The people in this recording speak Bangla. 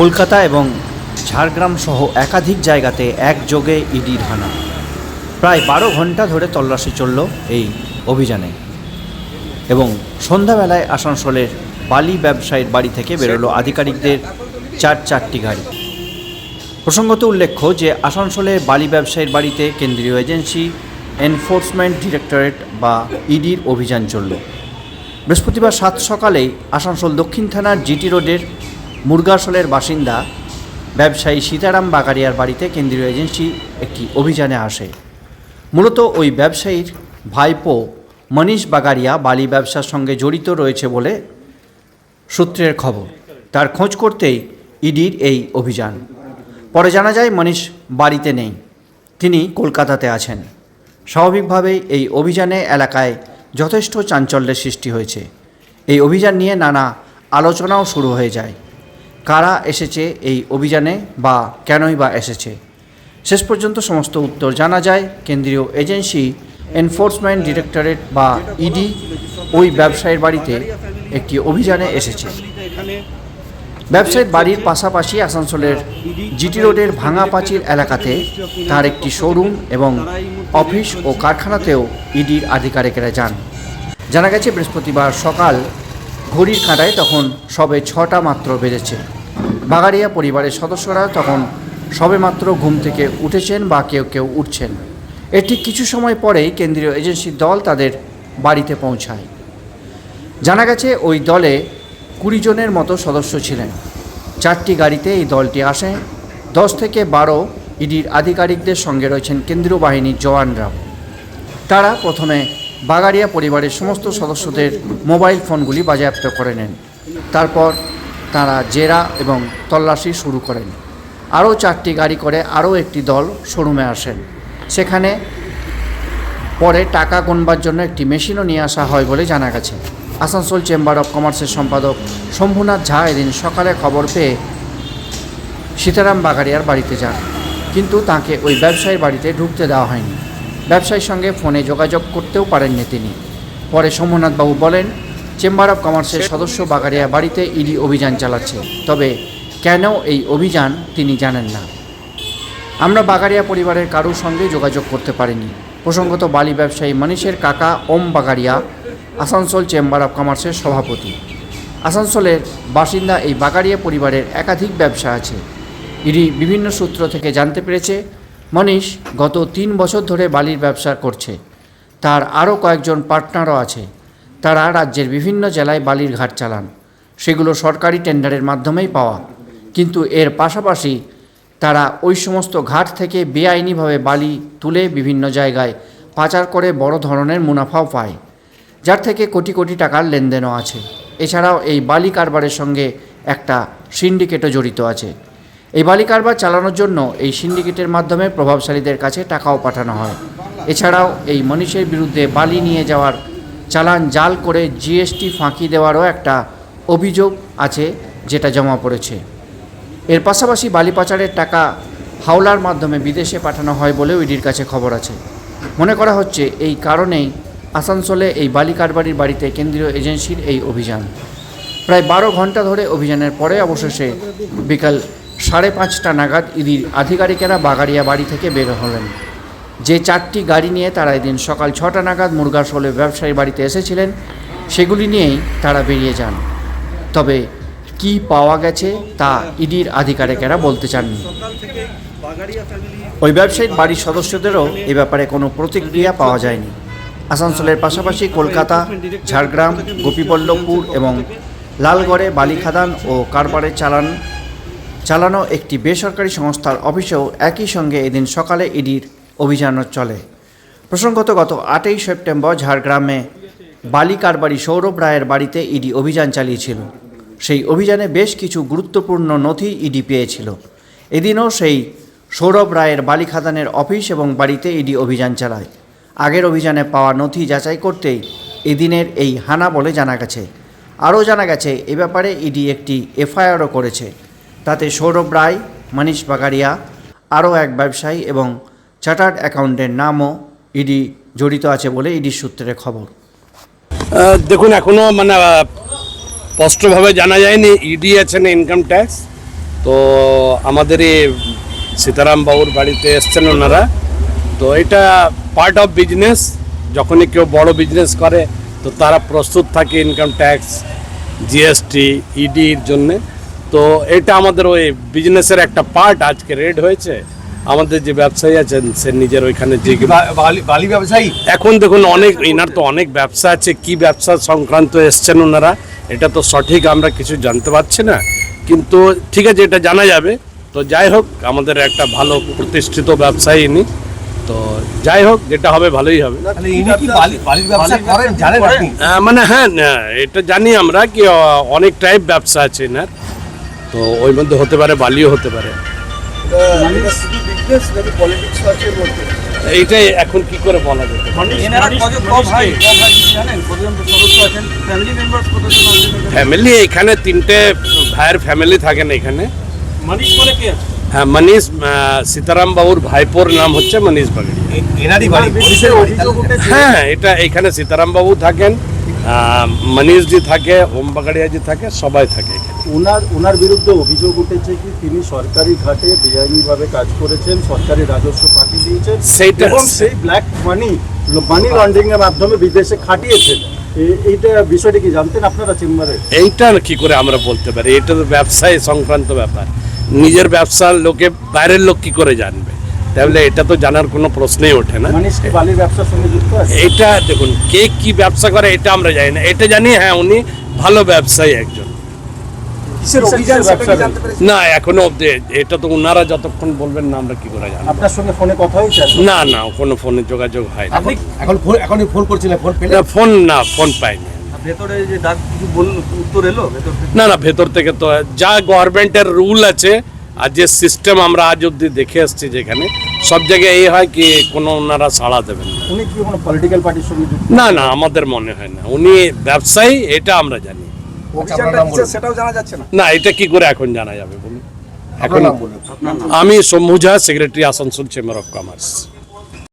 কলকাতা এবং ঝাড়গ্রাম সহ একাধিক জায়গাতে একযোগে ইডির হানা প্রায় বারো ঘণ্টা ধরে তল্লাশি চলল এই অভিযানে। এবং সন্ধ্যাবেলায় আসানসোলের বালি ব্যবসায়ীর বাড়ি থেকে বেরোলো আধিকারিকদের চার চারটি গাড়ি। প্রসঙ্গত উল্লেখ্য যে আসানসোলের বালি ব্যবসায়ীর বাড়িতে কেন্দ্রীয় এজেন্সি, এনফোর্সমেন্ট ডিরেক্টরেট বা ইডির অভিযান চলল। বৃহস্পতিবার সাত সকালেই আসানসোল দক্ষিণ থানার জিটি রোডের মুরগাসোলের বাসিন্দা ব্যবসায়ী সীতারাম বাগারিয়ার বাড়িতে কেন্দ্রীয় এজেন্সি একটি অভিযানে আসে। মূলত ওই ব্যবসায়ীর ভাইপো মনীষ বাগারিয়া বালি ব্যবসার সঙ্গে জড়িত রয়েছে বলে সূত্রের খবর। তার খোঁজ করতেই ইডির এই অভিযান। পরে জানা যায়, মনীষ বাড়িতে নেই। তিনি কলকাতাতে আছেন। স্বাভাবিকভাবেই এই অভিযানে এলাকায় যথেষ্ট চাঞ্চল্যের সৃষ্টি হয়েছে। এই অভিযান নিয়ে নানা আলোচনাও শুরু হয়ে যায়। কারা এসেছে এই অভিযানে বা কেনই বা এসেছে? শেষ পর্যন্ত সমস্ত উত্তর জানা যায়। কেন্দ্রীয় এজেন্সি এনফোর্সমেন্ট ডিরেক্টরেট বা ইডি ওই ব্যবসায়ীর বাড়িতে একটি অভিযানে এসেছে। ব্যবসায়ীর বাড়ির পাশাপাশি আসানসোলের জিটি রোডের ভাঙা পাঁচিল এলাকাতে তার একটি শোরুম এবং অফিস ও কারখানাতেও ইডির আধিকারিকেরা যান। জানা গেছে, বৃহস্পতিবার সকাল ঘড়ির কাঁটায় তখন সবে ছটা মাত্র বেজেছে। বাগারিয়া পরিবারের সদস্যরা তখন সবেমাত্র ঘুম থেকে উঠেছেন বা কেউ কেউ উঠছেন। ঠিক কিছু সময় পরেই কেন্দ্রীয় এজেন্সির দল তাদের বাড়িতে পৌঁছায়। জানা গেছে, ওই দলে কুড়ি জনের মতো সদস্য ছিলেন। চারটি গাড়িতে এই দলটি আসে। দশ থেকে বারো ইডির আধিকারিকদের সঙ্গে রয়েছেন কেন্দ্রীয় বাহিনীর জওয়ানরাও। তারা প্রথমে বাগারিয়া পরিবারের সমস্ত সদস্যদের মোবাইল ফোনগুলি বাজেয়াপ্ত করে নেন। তারপর তারা জেরা এবং তল্লাশি শুরু করেন। আরও চারটি গাড়ি করে আরও একটি দল শোরুমে আসেন। সেখানে পরে টাকা গোনবার জন্য একটি মেশিনও নিয়ে আসা হয় বলে জানা গেছে। আসানসোল চেম্বার অফ কমার্সের সম্পাদক শম্ভুনাথ ঝা এদিন সকালে খবর পেয়ে সীতারাম বাগারিয়ার বাড়িতে যান। কিন্তু তাকে ওই ব্যবসায়ীর বাড়িতে ঢুকতে দেওয়া হয়নি। ব্যবসায়ীর সঙ্গে ফোনে যোগাযোগ করতেও পারেননি তিনি। পরে শম্ভুনাথবাবু বলেন চেম্বার অফ কমার্সের সদস্য বাগারিয়া বাড়িতে ইডি অভিযান চালাচ্ছে। তবে কেন এই অভিযান তিনি জানেন না। আমরা বাগারিয়া পরিবারের কারোর সঙ্গে যোগাযোগ করতে পারিনি। প্রসঙ্গত বালি ব্যবসায়ী মনীষের কাকা ওম বাগারিয়া আসানসোল চেম্বার অফ কমার্সের সভাপতি। আসানসোলের বাসিন্দা এই বাগারিয়া পরিবারের একাধিক ব্যবসা আছে। ইডি বিভিন্ন সূত্র থেকে জানতে পেরেছে, মনীষ গত তিন বছর ধরে বালির ব্যবসা করছে। তার আরও কয়েকজন পার্টনারও আছে। তারা রাজ্যের বিভিন্ন জেলায় বালির ঘাট চালান। সেগুলো সরকারি টেন্ডারের মাধ্যমেই পাওয়া। কিন্তু এর পাশাপাশি তারা ওই সমস্ত ঘাট থেকে বেআইনিভাবে বালি তুলে বিভিন্ন জায়গায় পাচার করে বড় ধরনের মুনাফাও পায়, যার থেকে কোটি কোটি টাকার লেনদেনও আছে। এছাড়াও এই বালি কারবারের সঙ্গে একটা সিন্ডিকেটও জড়িত আছে। এই বালি কারবার চালানোর জন্য এই সিন্ডিকেটের মাধ্যমে প্রভাবশালীদের কাছে টাকাও পাঠানো হয়। এছাড়াও এই মনীষের বিরুদ্ধে বালি নিয়ে যাওয়ার চালান জাল করে জিএসটি ফাঁকি দেওয়ারও একটা অভিযোগ আছে যেটা জমা পড়েছে। এর পাশাপাশি বালি পাচারের টাকা হাওলার মাধ্যমে বিদেশে পাঠানো হয় বলেও ইডির কাছে খবর আছে। মনে করা হচ্ছে এই কারণেই আসানসোলে এই বালি কারবারির বাড়িতে কেন্দ্রীয় এজেন্সির এই অভিযান। প্রায় বারো ঘণ্টা ধরে অভিযানের পরে অবশেষে বিকাল সাড়ে পাঁচটা নাগাদ ইডির আধিকারিকেরা বাগারিয়া বাড়ি থেকে বের হলেন। যে চারটি গাড়ি নিয়ে তারা এদিন সকাল ছটা নাগাদ মুরগাসোলে ব্যবসায়ী বাড়িতে এসেছিলেন, সেগুলি নিয়েই তারা বেরিয়ে যান। তবে কি পাওয়া গেছে তা ইডির আধিকারিকেরা বলতে চাননি। ওই ব্যবসায়ীর বাড়ির সদস্যদেরও এ ব্যাপারে কোনো প্রতিক্রিয়া পাওয়া যায়নি। আসানসোলের পাশাপাশি কলকাতা, ঝাড়গ্রাম, গোপীবল্লভপুর এবং লালগড়ে বালিখাদান ও কারবারে চালান, চালানো একটি বেসরকারি সংস্থার অফিসেও একই সঙ্গে এদিন সকালে ইডির অভিযানও চলে। প্রসঙ্গত গত আটই সেপ্টেম্বর ঝাড়গ্রামে বালি কারবারি সৌরভ রায়ের বাড়িতে ইডি অভিযান চালিয়েছিল। সেই অভিযানে বেশ কিছু গুরুত্বপূর্ণ নথি ইডি পেয়েছিল। এদিনও সেই সৌরভ রায়ের বালি খাদানের অফিস এবং বাড়িতে ইডি অভিযান চালায়। আগের অভিযানে পাওয়া নথি যাচাই করতেই এদিনের এই হানা বলে জানা গেছে। আরও জানা গেছে, এ ব্যাপারে ইডি একটি এফআইআরও করেছে। তাতে সৌরভ রায় মনীষ বাগারিয়া আরও এক ব্যবসায়ী এবং চার্টার্ড অ্যাকাউন্টের নামও ইডি জড়িত আছে বলে ইডির সূত্রে খবর। দেখুন, এখনও মানে স্পষ্টভাবে জানা যায়নি, ইডি আছেন ইনকাম ট্যাক্স তো আমাদের এই সীতারাম বাবুর বাড়িতে এসছেন ওনারা। তো এটা পার্ট অফ বিজনেস যখনই কেউ বড় বিজনেস করে, তো তারা প্রস্তুত থাকে ইনকাম ট্যাক্স জিএসটি ইডির জন্যে। তো এটা আমাদের ওই বিজনেসের একটা পার্ট আজকে রেড হয়েছে। আমাদের যে ব্যবসায়ী আছেন সে নিজের ওইখানে যে বালি ব্যবসায়ী? এখন দেখুন অনেক এনার তো অনেক ব্যবসা আছে কি ব্যবসা সংক্রান্ত এসছেন ওনারা এটা তো সঠিক আমরা কিছু জানতে পারছি না। কিন্তু ঠিক আছে এটা জানা যাবে। তো যাই হোক আমাদের একটা ভালো প্রতিষ্ঠিত ব্যবসায়ী ইনি। তো যাই হোক যেটা হবে ভালোই হবে। মানে হ্যাঁ এটা জানি আমরা কি অনেক টাইপ ব্যবসা আছে এনার। তো ওই মধ্যে হতে পারে বালিও হতে পারে। এইটাই এখন কি করে বলা ক? আছেন? ফ্যামিলি মেম্বার্স কতজন আছেন ফ্যামিলি এখানে তিনটে ভাইয়ের ফ্যামিলি থাকেন এখানে। হ্যাঁ মনীষ সীতারাম বাবুর ভাইপোর নাম হচ্ছে মনীষ বাগড়ি হ্যাঁ এটা এখানে সীতারাম বাবু থাকেন। মনীষজি থাকে ওম বাগাড়িয়াজি থাকে সবাই থাকে ওনার ওনার বিরুদ্ধে অভিযোগ উঠেছে কি তিনি সরকারি ঘাটে বেআইনিভাবে কাজ করেছেন সরকারি রাজস্ব পাঠিয়ে দিয়েছেন সেইটা- এবং সেই ব্ল্যাক মানি মানি লন্ডারিং এর মাধ্যমে বিদেশে খাটিয়েছেন। এইটা বিষয়টা কি জানতেন আপনারা চেম্বারে? এইটা কি করে আমরা বলতে পারি? এটা তো ব্যবসায় সংক্রান্ত ব্যাপার। নিজের ব্যবসার লোকে বাইরের লোক কি করে জানবে? তাহলে এটা তো জানার কোনো প্রশ্নই ওঠে না। আছে? এটা দেখুন কে কি ব্যবসা করে এটা আমরা জানি না। এটা জানি হ্যাঁ উনি ভালো ব্যবসায়ী একজন। না এখনও অব্দি এটা তো ওনারা যতক্ষণ বলবেন না আমরা কি করে জানব? আপনার সঙ্গে ফোনে কথা হয়েছে না না কোনো ফোনে যোগাযোগ হয় না। এখন ফোন এখন ফোন করছিলেন ফোন পেলে না, ফোন না ফোন পাইনি। ভেতরে যে ডাক কিছু বলল উত্তর এলো? না না ভেতর থেকে তো যা গভর্নমেন্টের রুল আছে আর যে সিস্টেম আমরা আজ অব্দি দেখে আসছি যেখানে সব জায়গায় এই হয় কি কোনো ওনারা সাড়া দেবেন না। উনি কি কোনো পলিটিক্যাল পার্টির সঙ্গে যুক্ত? না না আমাদের মনে হয় না। উনি ব্যবসায়ী এটা আমরা জানি। সেটাও জানা যাচ্ছে না? না এটা কি করে এখন জানা যাবে বলুন? এখন আমি Shambhu secretary Asansol chamber of commerce